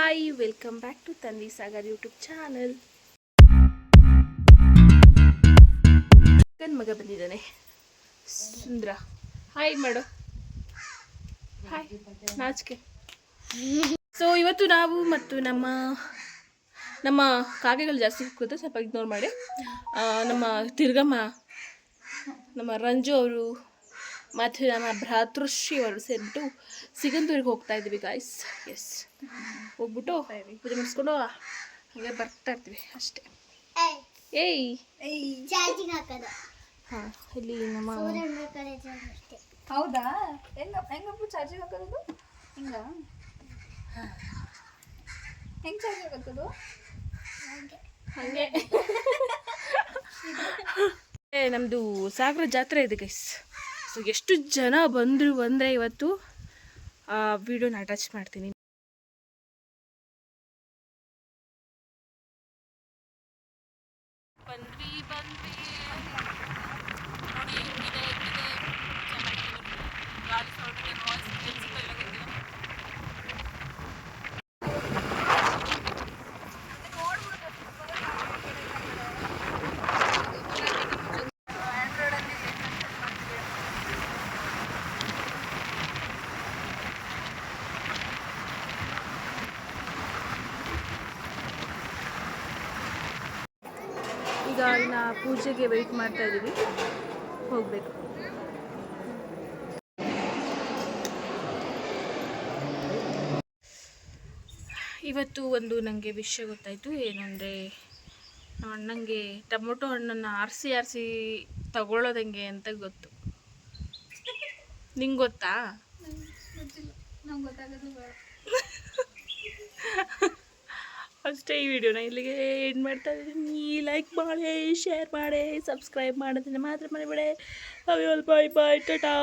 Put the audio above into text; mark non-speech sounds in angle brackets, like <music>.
Hi welcome back to Tanvi Sagar YouTube channel ನನ್ನ ಮಗ ಬಂದಿದ್ದಾನೆ. ಸುಂದ್ರ. ಹಾಯ್ ಮಾಡು ಹಾಯ್ ನಾಚಿಕೆ. ಸೊ ಇವತ್ತು ನಾವು ಮತ್ತು ನಮ್ಮ ನಮ್ಮ ಕಾಗೆಗಳು ಜಾಸ್ತಿ ಕೂತು ಸ್ವಲ್ಪ ಇಗ್ನೋರ್ ಮಾಡಿ. ನಮ್ಮ ತಿರ್ಗಮ್ಮ, ನಮ್ಮ ರಂಜು ಅವರು ಮತ್ತು ನಮ್ಮ ಭ್ರಾತೃಶ್ರೀ ಅವರು ಸೇರಿಬಿಟ್ಟು ಸಿಗಂದೂರಿಗೆ ಹೋಗ್ತಾ ಇದ್ದೀವಿ ಗಾಯ್ಸ್ ಎಸ್ ಹೋಗ್ಬಿಟ್ಟು ಪೂಜೆ ಮುಗಿಸ್ಕೊಂಡು ಹಾಗೆ ಬರ್ತಾ ಇರ್ತೀವಿ ಅಷ್ಟೇ. ಏಯ್. ಚಾರ್ಜಿಂಗ್ ಹಾಕೋದು. ಹಾಂ ಇಲ್ಲಿ ನಮ್ಮ ಹೌದಾ? ಹೆಂಗ ಹೆಂಗಪ್ಪ ಚಾರ್ಜಿಂಗ್ ಹಾಕೋದು? ಹಿಂಗ? ಹೆಂಗೆ ಚಾರ್ಜ್ ಹಾಕೋದು? ಹಾಗೆ. <laughs> ಏ ನಮ್ಮದು ಸಾಗರ ಜಾತ್ರೆ ಇದೆ ಗೈಸ್ ಸೊ ಎಷ್ಟು ಜನ ಬಂದರು ಅಂದರೆ ಇವತ್ತು ಆ ವಿಡಿಯೋನ ಅಟ್ಯಾಚ್ ಮಾಡ್ತೀನಿ. ಬಂದ್ವಿ ಬಂದ್ವಿ. ಈಗ ಇನ್ನು ಪೂಜೆಗೆ ವೆಯ್ಟ್ ಮಾಡ್ತಾ ಇದ್ದೀವಿ ಹೋಗಬೇಕು. ಇವತ್ತು ಒಂದು ನನಗೆ ವಿಷಯ ಗೊತ್ತಾಯಿತು. ಏನಂದರೆ ಅಂದರೆ ನಮ್ಮ ಅಣ್ಣಂಗೆ ಟೊಮೊಟೊ ಹಣ್ಣನ್ನು ಆರಿಸಿ ಆರಿಸಿ ತಗೊಳ್ಳೋದಂಗೆ ಅಂತ ಗೊತ್ತು. ನಿಂಗೆ ಗೊತ್ತಾ? ಅಷ್ಟೇ ಈ ವಿಡಿಯೋನ ಇಲ್ಲಿಗೆ ಏನು ಮಾಡ್ತಾ ಇದ್ದೀನಿ. ಲೈಕ್ ಮಾಡಿ ಶೇರ್ ಮಾಡಿ ಸಬ್ಸ್ಕ್ರೈಬ್ ಮಾಡೋದನ್ನ ಮಾತ್ರ ಮರಿಬೇಡಿ. ಬಾಯ್ ಬಾಯ್ ಟಾಟಾ